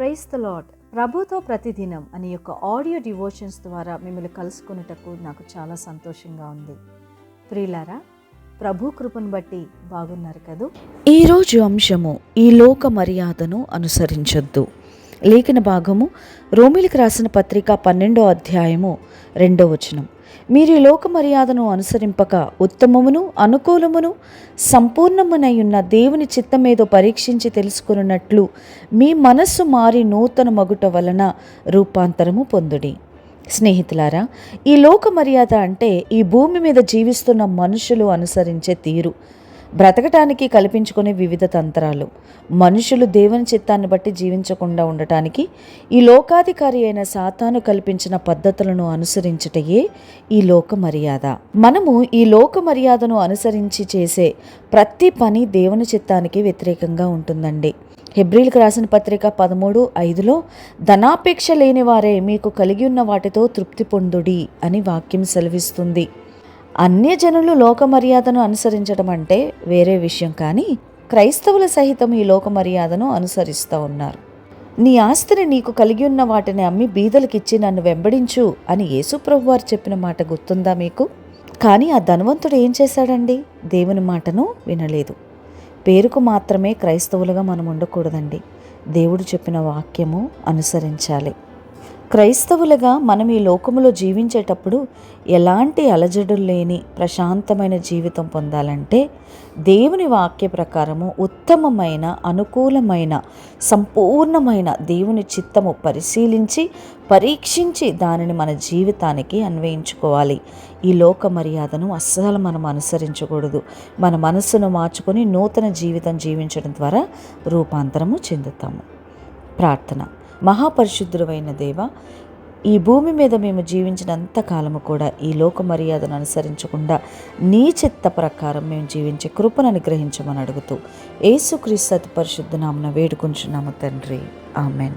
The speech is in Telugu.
ప్రైస్ ద లాడ్ ప్రభుతో ప్రతిదినం అనే యొక్క ఆడియో డివోషన్స్ ద్వారా మిమ్మల్ని కలుసుకునేటకు నాకు చాలా సంతోషంగా ఉంది. ప్రియులారా ప్రభు కృపను బట్టి బాగున్నారు కదూ? ఈరోజు అంశము ఈ లోక మర్యాదను అనుసరించొద్దు. లేఖన భాగము రోమిలికి రాసిన పత్రిక పన్నెండో అధ్యాయము రెండో వచనం. మీరు ఈ లోక మర్యాదను అనుసరింపక ఉత్తమమును అనుకూలమును సంపూర్ణమునై ఉన్న దేవుని చిత్తమేదో పరీక్షించి తెలుసుకున్నట్లు మీ మనస్సు మారి నూతన మగుట వలన రూపాంతరము పొందుడి. స్నేహితులారా ఈ లోక మర్యాద అంటే ఈ భూమి మీద జీవిస్తున్న మనుషులు అనుసరించే తీరు. బ్రతకటానికి కల్పించుకునే వివిధ తంత్రాలు. మనుషులు దేవుని చిత్తాన్ని బట్టి జీవించకుండా ఉండటానికి ఈ లోకాధికారి అయిన సాతాను కల్పించిన పద్ధతులను అనుసరించుటయే ఈ లోక మర్యాద. మనము ఈ లోక మర్యాదను అనుసరించి చేసే ప్రతి పని దేవుని చిత్తానికి వ్యతిరేకంగా ఉంటుందండి. హెబ్రిల్కి రాసిన పత్రిక పదమూడు ఐదులో ధనాపేక్ష లేని వారే మీకు కలిగి ఉన్న వాటితో తృప్తి పొందుడి అని వాక్యం సెలవిస్తుంది. అన్యజనులు లోక మర్యాదను అనుసరించడం అంటే వేరే విషయం కానీ క్రైస్తవుల సహితం ఈ లోక మర్యాదను అనుసరిస్తూ ఉన్నారు. నీ ఆస్తిని నీకు కలిగి ఉన్న వాటిని అమ్మి బీదలకిచ్చి నన్ను వెంబడించు అని యేసుప్రభు వారు చెప్పిన మాట గుర్తుందా మీకు? కానీ ఆ ధనవంతుడు ఏం చేశాడండి? దేవుని మాటను వినలేదు. పేరుకు మాత్రమే క్రైస్తవులుగా మనం ఉండకూడదండి. దేవుడు చెప్పిన వాక్యము అనుసరించాలి. క్రైస్తవులుగా మనం ఈ లోకములో జీవించేటప్పుడు ఎలాంటి అలజడులు లేని ప్రశాంతమైన జీవితం పొందాలంటే దేవుని వాక్య ప్రకారము ఉత్తమమైన అనుకూలమైన సంపూర్ణమైన దేవుని చిత్తము పరిశీలించి పరీక్షించి దానిని మన జీవితానికి అన్వయించుకోవాలి. ఈ లోక మర్యాదను అస్సలు మనం అనుసరించకూడదు. మన మనస్సును మార్చుకొని నూతన జీవితం జీవించడం ద్వారా రూపాంతరము చెందుతాము. ప్రార్థన. మహాపరిశుద్ధుడైన దేవ ఈ భూమి మీద మేము జీవించినంత కాలము కూడా ఈ లోక మర్యాదను అనుసరించకుండా నీ చిత్త ప్రకారం మేము జీవించే కృపను అనుగ్రహించమని అడుగుతూ ఏసుక్రీస్తు పరిశుద్ధ నామన వేడుకుంటున్నాము తండ్రి. ఆమెన్.